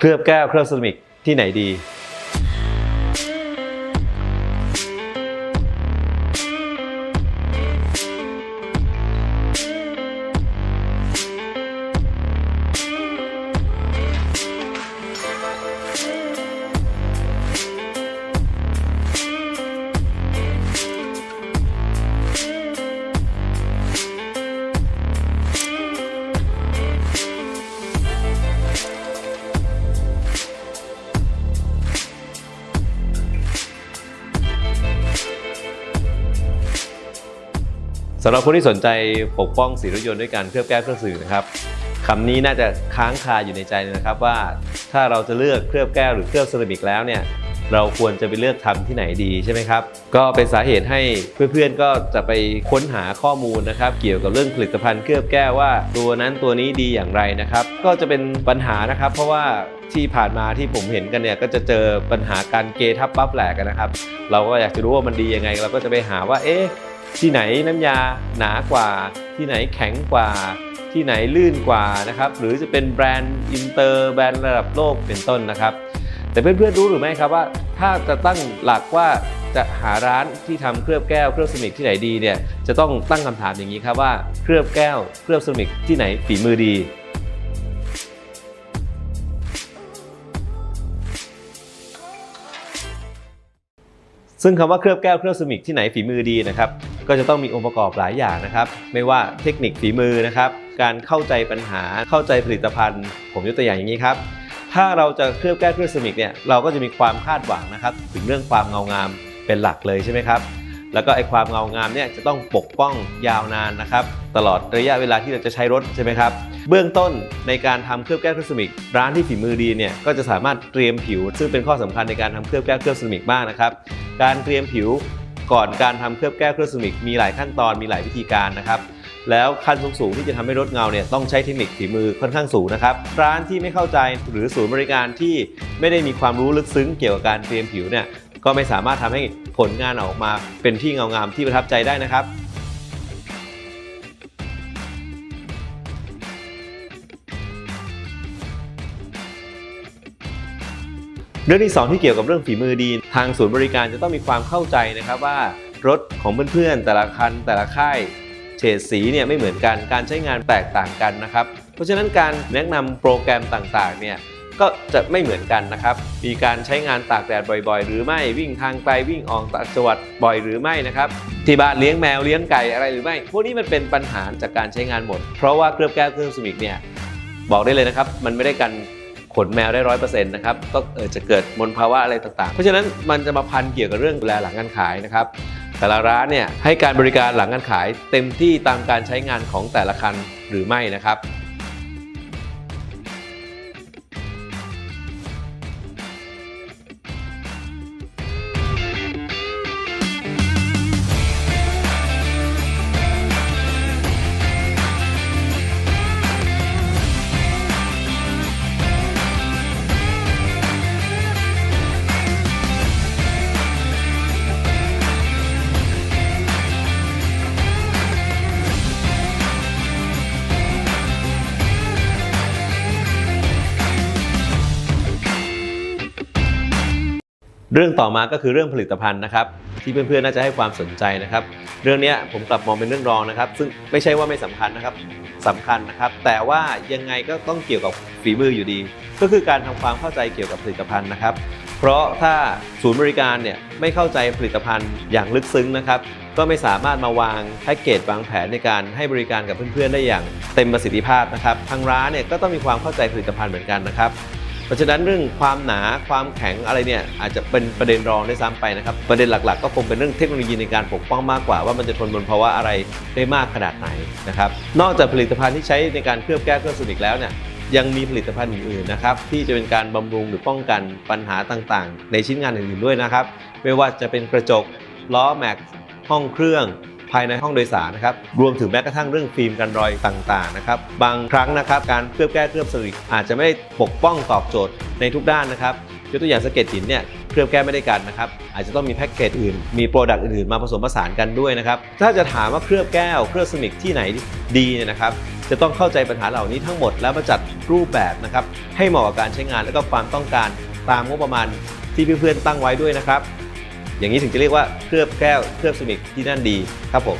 เคลือบแก้วเคลือบเซรามิกที่ไหนดีำหรับคนที่สนใจปกป้องสีรถยนต์ด้วยการเคลือบแก้วเคลือบสื่อนะครับคำนี้น่าจะค้างคาอยู่ในใจนะครับว่าถ้าเราจะเลือกเคลือบแก้วหรือเคลือบเซรามิกแล้วเนี่ยเราควรจะไปเลือกทำที่ไหนดีใช่ไหมครับก็เป็นสาเหตุให้เพื่อนๆก็จะไปค้นหาข้อมูลนะครับเกี่ยวกับเรื่องผลิตภัณฑ์เคลือบแก้วว่า ตัวนั้นตัวนี้ดีอย่างไรนะครับ ก็จะเป็นปัญหานะครับ เพราะว่าที่ผ่านมาที่ผมเห็นกันเนี่ยก็จะเจอปัญหาการเกทับปั๊บแหลกกันนะครับ เราก็อยากจะรู้ว่ามันดียังไง เราก็จะไปหาว่าเอ๊ะ ที่ไหนน้ำยาหนากว่า ที่ไหนแข็งกว่า ที่ไหนลื่นกว่านะครับหรือจะเป็นแบรนด์อินเตอร์แบรนด์ระดับโลกเป็นต้นนะครับ แต่เพื่อนๆรู้หรือไม่ครับว่า ถ้าจะตั้งหลักว่าจะหาร้านที่ทำเคลือบแก้วเคลือบเซรามิกที่ไหนดีเนี่ยจะต้องตั้งคำถามอย่างนี้ครับว่าเคลือบแก้วเคลือบเซรามิกที่ไหนฝีมือดีซึ่งคำว่าเคลือบแก้วเคลือบเซรามิกที่ไหนฝีมือดีนะครับ ก็จะต้องมีองค์ประกอบหลายอย่างนะครับ ไม่ว่าเทคนิคฝีมือนะครับ การเข้าใจปัญหาเข้าใจผลิตภัณฑ์ ผมยกตัวอย่างอย่างนี้ครับ ถ้าเราจะเคลือบแก้วเคลือบเซรามิกเนี่ยเราก็จะมีความคาดหวังนะครับ ถึงเรื่องความเงางามเป็นหลักเลยใช่ไหมครับแล้วก็ไอความเงางามเนี่ยจะต้องปกป้องยาวนานนะครับ ตลอดระยะเวลาที่เราจะใช้รถใช่ไหมครับ เบื้องต้นในการทำเคลือบแก้วเคลือบเซรามิกร้านที่ฝีมือดีเนี่ยก็จะสามารถเตรียมผิว ซึ่งเป็นข้อสำคัญในการทำเคลือบแก้วเคลือบเซรามิกมากนะครับ การเตรียมผิว ก่อนการทำเคลือบแก้วเคลือบสมิกมีหลายขั้นตอนมีหลายวิธีการนะครับแล้วขั้นสูงๆที่จะทำให้รถเงาเนี่ยต้องใช้เทคนิคฝีมือค่อนข้างสูงนะครับร้านที่ไม่เข้าใจหรือศูนย์บริการที่ไม่ได้มีความรู้ลึกซึ้งเกี่ยวกับการเตรียมผิวเนี่ยก็ไม่สามารถทำให้ผลงานออกมาเป็นที่เงางามที่ประทับใจได้นะครับ เรื่องที่สองที่เกี่ยวกับเรื่องฝีมือดี ทางศูนย์บริการจะต้องมีความเข้าใจนะครับว่ารถของเพื่อนๆแต่ละคันแต่ละค่ายเฉดสีเนี่ยไม่เหมือนกันการใช้งานแตกต่างกันนะครับ เพราะฉะนั้นการแนะนำโปรแกรมต่างๆเนี่ยก็จะไม่เหมือนกันนะครับ มีการใช้งานตากแดดบ่อยๆ หรือไม่วิ่งทางไกลวิ่งออกต่างจังหวัดบ่อยหรือไม่นะครับ ที่บ้านเลี้ยงแมวเลี้ยงไก่อะไรหรือไม่ พวกนี้มันเป็นปัญหาจากการใช้งานหมด เพราะว่าเคลือบแก้วเคลือบซรามิกเนี่ยบอกได้เลยนะครับ มันไม่ได้กัน ขนแมวได้ร้อยเปอร์เซ็นต์นะครับก็จะเกิดมลภาวะอะไรต่างๆ เพราะฉะนั้นมันจะมาพันเกี่ยวกับเรื่องดูแลหลังการขายนะครับแต่ละร้านเนี่ยให้การบริการหลังการขายเต็มที่ตามการใช้งานของแต่ละคันหรือไม่นะครับ เรื่องต่อมาก็คือเรื่องผลิตภัณฑ์นะครับ ที่เพื่อนๆน่าจะให้ความสนใจนะครับ เรื่องนี้ผมกลับมองเป็นเรื่องรองนะครับ ซึ่งไม่ใช่ว่าไม่สำคัญนะครับสำคัญนะครับ แต่ว่ายังไงก็ต้องเกี่ยวกับฝีมืออยู่ดี ก็คือการทำความเข้าใจเกี่ยวกับผลิตภัณฑ์นะครับ เพราะถ้าศูนย์บริการเนี่ยไม่เข้าใจผลิตภัณฑ์อย่างลึกซึ้งนะครับ ก็ไม่สามารถมาวางแพ็กเกจวางแผนในการให้บริการกับเพื่อนๆ ได้อย่างเต็มประสิทธิภาพนะครับทางร้านเนี่ยก็ต้องมีความเข้าใจผลิตภัณฑ์เหมือนกันนะครับ ราะฉะนั้นเรื่องความหนาความแข็งอะไรเนี่ยอาจจะเป็นประเด็นรองได้ซ้ำไปนะครับ ประเด็นหลักๆ ก็คงเป็นเรื่องเทคโนโลยีในการปกป้องมากกว่า ว่ามันจะทนมลภาวะอะไรได้มากขนาดไหนนะครับนอกจากผลิตภัณฑ์ที่ใช้ในการเคลือบแก้วเคลือบเซรามิกแล้วเนี่ยยังมีผลิตภัณฑ์อื่นๆนะครับที่จะเป็นการบำรุงหรือป้องกันปัญหาต่างๆ ในชิ้นงานอื่นๆด้วยนะครับ ไม่ว่าจะเป็นกระจกล้อแม็กห้องเครื่อง ภายในห้องโดยสารนะครับรวมถึงแม้กระทั่งเรื่องฟิล์มกันรอยต่างๆนะครับบางครั้งนะครับการเคลือบแก้เคลือบเซรามิกอาจจะไม่ปกป้องตอบโจทย์ในทุกด้านนะครับยกตัวอย่างสะเก็ดหินเนี่ยเคลือบแก้ไม่ได้กันนะครับอาจจะต้องมีแพ็กเกจอื่น มีโปรดักต์อื่นๆมาผสมผสานกันด้วยนะครับถ้าจะถามว่าเคลือบแก้วเคลือบสมิกที่ไหนดีเนี่ยนะครับจะต้องเข้าใจปัญหาเหล่านี้ทั้งหมดแล้วมาจัดรูปแบบนะครับให้เหมาะกับการใช้งานและก็ความต้องการตามงบประมาณที่เพื่อนๆตั้งไว้ด้วยนะครับ อย่างนี้ถึงจะเรียกว่าเคลือบแก้วเคลือบสมิกที่นั่นดีครับผม